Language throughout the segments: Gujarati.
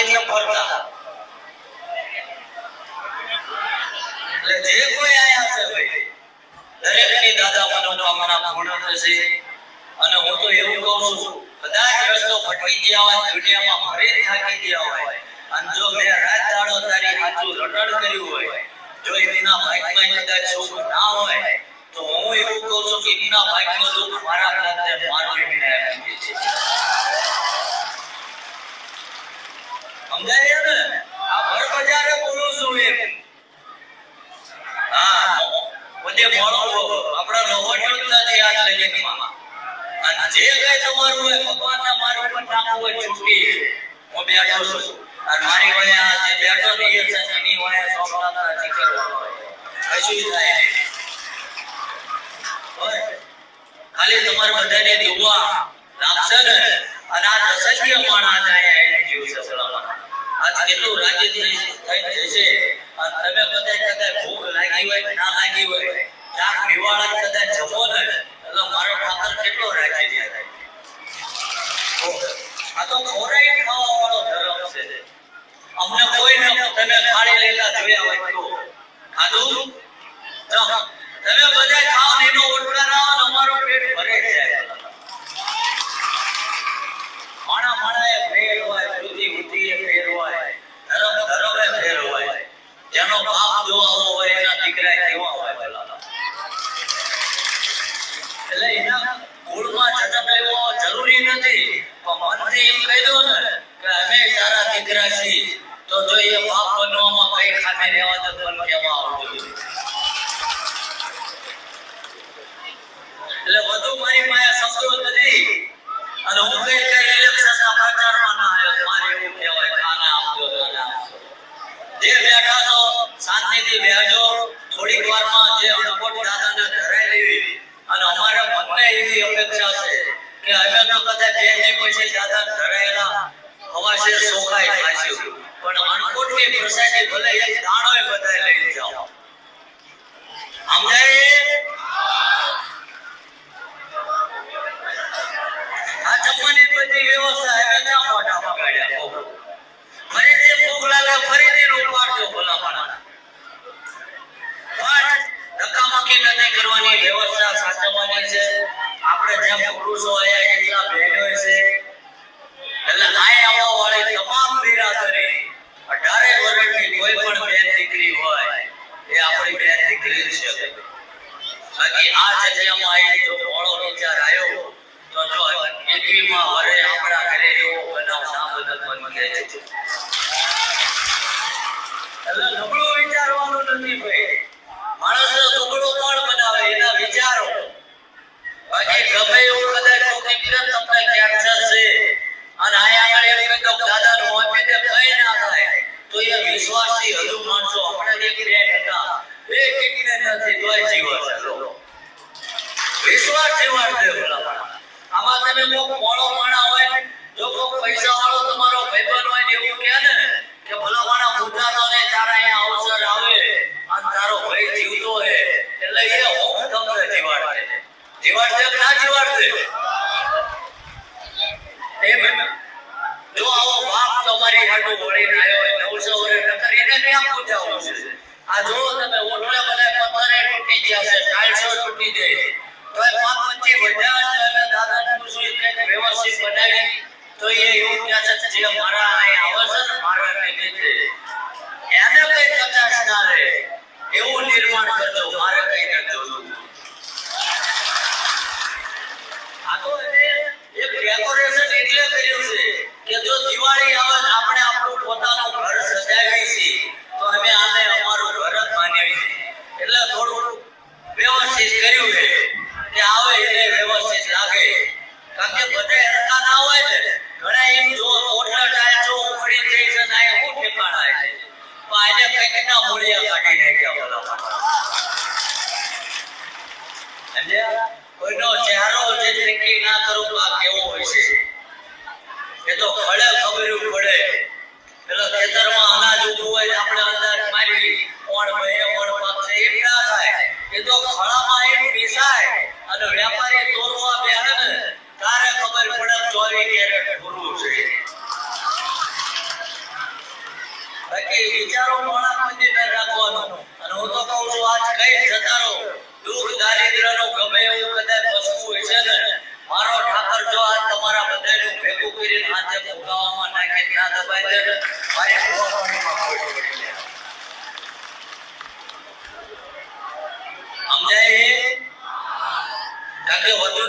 કાર્યક્રમ કરતા એટલે જે કોઈ આયા છે ભાઈ, દરેકની દાદા મનોકામના પૂર્ણ થશે. અને હું તો એવું કહું છું, કદાચ રસ્તો ભટકી ગયા હોય, દુનિયામાં ભરે થાકી ગયા હોય. અને જો મેં રાત દાડો તારી સાચું રટણ કર્યું હોય, જો એમના ભાગમાં કદાચ સુખ ના હોય, તો હું એવું કહું છું કે એમના ભાગનો દુઃખ મારા ખાતે માનવી આપીએ છીએ સમજાય ને? આ ભર બજારે થાય? ખાલી તમારે બધાને દુઆ. લાગશે ને? અને આ અસંખ્ય માણસ કેટલું રાજ્ય થઈ તમે બધા ના ને આ તો ખોરાઈ ખાવા વાળો ધર્મ છે. અમને કોઈ ન તમે ખાધું? તમે બધા ખાઓ એનો ઓટલા રાવો અમારો પેટ ભરે જાય. માણા માણાએ એટલે એમ કહી દો ને કે અમે તારા દીકરા છીએ, તો જો એ બાપ બનવામાં કઈ રહેવા તો એટલે વધુ મારી પાસે શબ્દો નથી અને હું કઈ કઈ ઇલેક્શનના પ્રચારમાં ના આવ્યો મારે એવું કહેવાય કે આને આપજો આને આપજો જે બેઠા છો શાંતિથી બેસજો થોડીક વારમાં જે અણકોટ દાદાને ધરાઈ લેવી અને અમારા મનને એવી અપેક્ષા છે કે અમે તો કદાચ બે દી પછી દાદાને ધરાયેલા હવાશે સોખાઈ થાશું પણ અણકોટની પ્રસાદી ભલે એક દાણોય બધા લઈ જાઓ. સમજાય? આવવા છે બાકી આ વિચાર આવ્યો તો જો આપણા એટલે નબળું વિચારવાનું નથી ભાઈ. જીવાડ દે આમાં તમે કોક મોળો માણા હોય, જો કોક પૈસા વાળો તમારો ભાઈબંધ હોય ને એવું કહે ને, કે ભલા માણા મુદ્દાનો ને તારા અહીંયા અવસર આવે અને તારો ભાઈ જીવતો હે એટલે એ હું તમને જીવાડે જીવાડશે ના જીવાડશે એમ જો. આવો બાપ તમારી હાટુ વળીને આવ્યો હોય, નવસો વર્ષ નકર એને ક્યાં પૂજાવું છે? આ જો તમે ઓટલા બધા પથારે તૂટી ગયા છે, ટાઇલ્સો તૂટી જાય એ બધા અને દાદાને વ્યવસ્થિત બનાવી તો એ એવું કહે છે જે મારા અહીં છે એને કઈ કચાશ ના રહે, એવું નિર્માણ કરજો, મારે કઈ ન જોતું આ તો એક ડેકોરેશન એટલે કર્યું છે કે જો દિવાળી આવે ચહેરો જે નક્કી ના કરો આ કેવો હોય છે? એ તો ખડે ખબર પડે. એટલે ખેતરમાં અનાજ ઉગવું હોય આપણે અંદાજ મારી કોણ ભય કોણ પાકશે એમ ના થાય. એ તો ખળામાં એ પીસાય અને વેપારી તોરવા બેહે ને, તારે ખબર પડે ચોરી કેરેટ પૂરું છે. બાકી વિચારો મોણા કે વધુ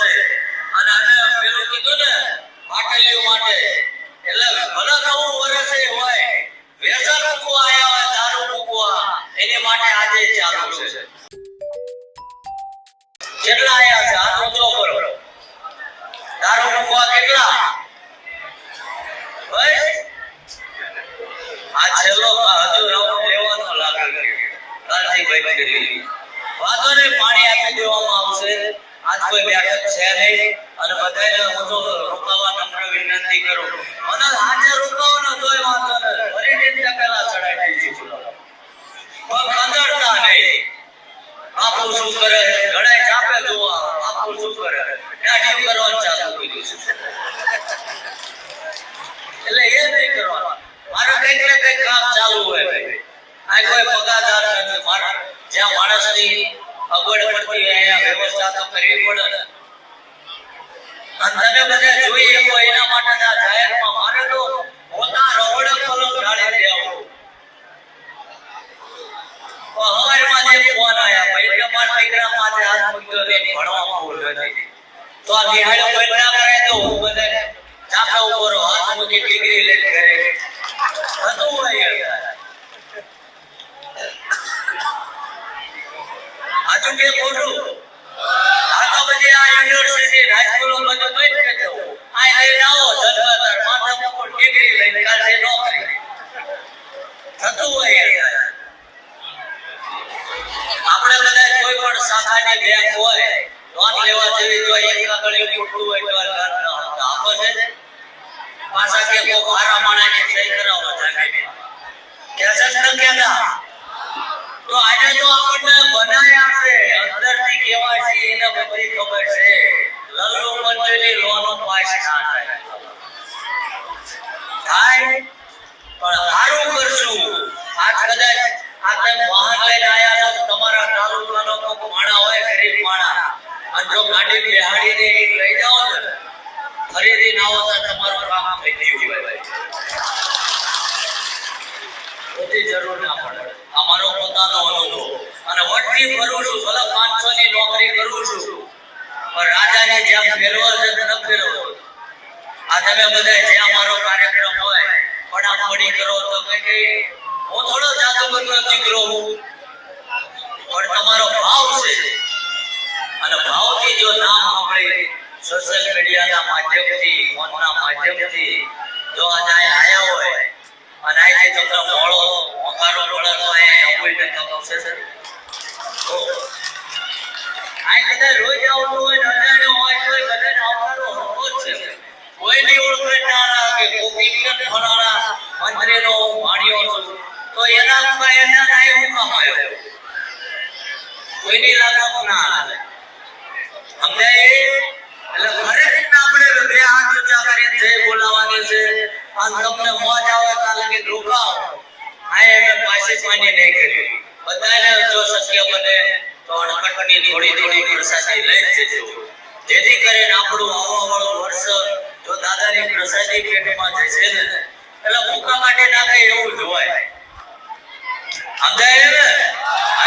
છે. અને આને પેલું માટે. આજે ચાલુ છે. કેટલા કરો દારૂ મૂકવા કેટલા? આ છેલ્લો હજુ તોય વાંધો નહીં ફરી દીધી પણ કંદરતા શું કરે? ઘણા ચાપે જોવા બાપુ શું કરે? દાઢી કરવાનું ચાલુ એટલે એ નહીં કરવાનું મારે કંઈક ને કંઈક કામ ચાલુ હોય આ કોઈ પગાદાર જ્યાં માણસની અગવડ પડતી હોય અહીંયા વ્યવસ્થા તો કરવી પડે અને તમે બધા જોઈએ તો એના માટે આ જાહેરમાં મારે તો પોતા રવડે કલમ ઢાળી દેવો તો હવારમાં જે ફોન ભાઈ, કે મારા દીકરા માથે હાથ મૂક્યો એની ભણવામાં ભૂલ નથી તો આ નિહાળ ના કરે તો હું બધા ચાપા ઉપર હાથ મૂકી ડિગ્રી લઈને ઘરે થતું હોય યાર સાચું કે ખોટું આ તો બધી આ યુનિવર્સિટી રાજ્યનો બધું કઈ રીતે જવું આ લઈને આવો ધનવંતર માથા મુકુટ ડિગ્રી લઈને કાઢે નોકરી થતું હોય યાર આપણે બધા કોઈ શાખાની બેંક હોય લોન લેવા જેવી તો એક કાગળિયું ખોટું હોય તો ઘર ન આપો છે. પાછા કે કોક હારા માણાની સહી કરાવો જાગીને કે છે ને કેતા તો આજે તો આપણને બનાયા છે અંદરથી કેવા છે એને બધી ખબર છે. લલ્લુ મંજૂરી લોનો પાસ ના થાય. થાય પણ સારું કરશું. આજ કદાચ આ તમે વાહન લઈને માણા હોય, ગરીબ માણા. અને જો ગાડી બિહાડીને લઈ જાઓ ને ખરીદી ના હોતા તમારું કામ થઈ ગયું હોય બધી જરૂર ના પડે. અમારો પોતાનો અનુભવ. અને વટકી ફરું છું, ભલે પાંચસો ની નોકરી કરું છું, પણ રાજાની જેમ ફેરવો છે ન ફેરવો. આ તમે બધા જ્યાં મારો કાર્યક્રમ હોય, પણ આ પડી કરો તો કઈ. હું થોડો જાદુગરનો દીકરો હું. પણ તમારો ભાવ છે. અને ભાવથી જો નામ આપણે સોશિયલ મીડિયાના માધ્યમથી ફોનના માધ્યમથી જો આજે આયા હોય અને અહીંથી તમને મોળો મોકારો મળે તો અહીંયા કોઈ ટકા પહોંચે છે. મંત્રીનો ભાણિયો છું, તો એના એના નાય હું કામ આવ્યો. કોઈની લાગુ ના આવે. અમને એટલે ફરીથી આપણે બે હાથ ઊંચા કરીને જય બોલાવાની છે. અને તમને મોજ આવે ત્યાં લગી રોકાઓ આ એને પાછી પાણી નહીં કરી બધાને જો શક્ય બને તો અણકટની થોડી થોડી પ્રસાદી લઈ જજો. જેથી કરીને આપણું આવવાવાળું વર્ષ જો દાદાની પ્રસાદી પેટમાં જશે ને, એટલે ભૂખા માટે ના થાય એવું જ હોય. સમજાય ને?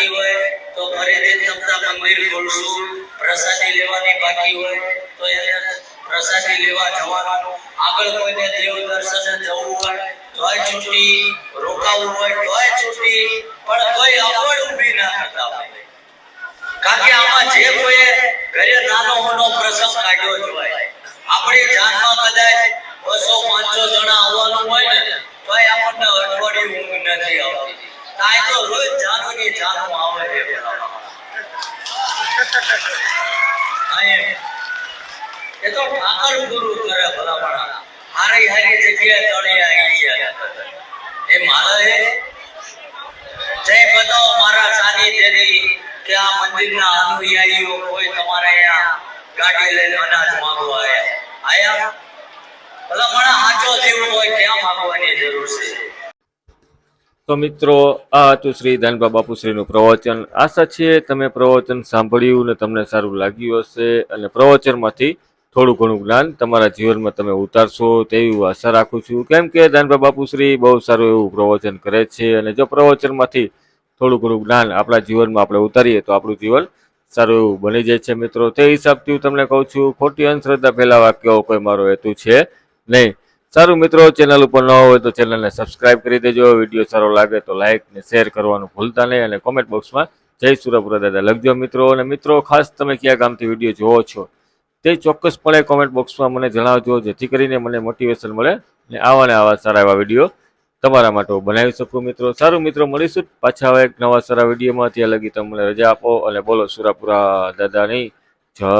બાકી હોય તો ફરીથી તમતા મંદિર ખોલશું પ્રસાદી લેવાની બાકી હોય તો એને પ્રસાદી લેવા જવાનું. આગળ કોઈને દેવ દર્શન જવું હોય તોય છૂટી, રોકાવું હોય તોય છૂટી, પણ કોઈ અવળ ઊભી ના કરતા હોય. કારણ કે આમાં જે કોઈ ઘરે નાનો મોટો પ્રસંગ કાઢ્યો જ હોય. આપણી જાનમાં કદાચ બસો પાંચસો જણા આવવાનું હોય ને, તોય આપણને અઠવાડિયું ઊંઘ નથી આવતી. મારા મારા સાનિધ્યથી કે આ મંદિરના અનુયાયીઓ કોઈ તમારે અહીંયા ગાડી લઈને અનાજ માંગવા આયા? આયા ભલામણા સાચો દેવો હોય, ક્યાં માંગવાની જરૂર છે? તો મિત્રો, આ હતું શ્રી દાનબા બાપુશ્રીનું પ્રવચન. આશા છે તમે પ્રવચન સાંભળ્યું ને તમને સારું લાગ્યું હશે અને પ્રવચનમાંથી થોડું ઘણું જ્ઞાન તમારા જીવનમાં તમે ઉતારશો તેવી આશા રાખું છું. કેમ કે દાનબા બાપુશ્રી બહુ સારું એવું પ્રવચન કરે છે અને જો પ્રવચનમાંથી થોડું ઘણું જ્ઞાન આપણા જીવનમાં આપણે ઉતારીએ તો આપણું જીવન સારું એવું બની જાય છે મિત્રો. તે હિસાબથી હું તમને કહું છું, ખોટી અંધશ્રદ્ધા ફેલાવા કેવો કોઈ મારો હેતુ છે નહીં. સારું મિત્રો ચેનલ ઉપર ન હોય તો ચેનલને સબસ્ક્રાઇબ કરી દેજો. વીડિયો સારો લાગે તો લાઇક ને શેર કરવાનું ભૂલતા નહીં અને કોમેન્ટ બોક્સમાં જય સુરપુરા દાદા લખજો મિત્રો. અને મિત્રો, ખાસ તમે કયા ગામથી વીડિયો જોવો છો તે ચોક્કસપણે કોમેન્ટ બોક્સમાં મને જણાવજો, જેથી કરીને મને મોટિવેશન મળે અને આવા ને આવા સારા એવા વીડિયો તમારા માટે બનાવી શકું મિત્રો. સારું મિત્રો, મળીશું પાછા એક નવા સારા વિડીયોમાં. ત્યાં લગી તમને રજા આપો અને બોલો સુરાપુરા દાદાની જય.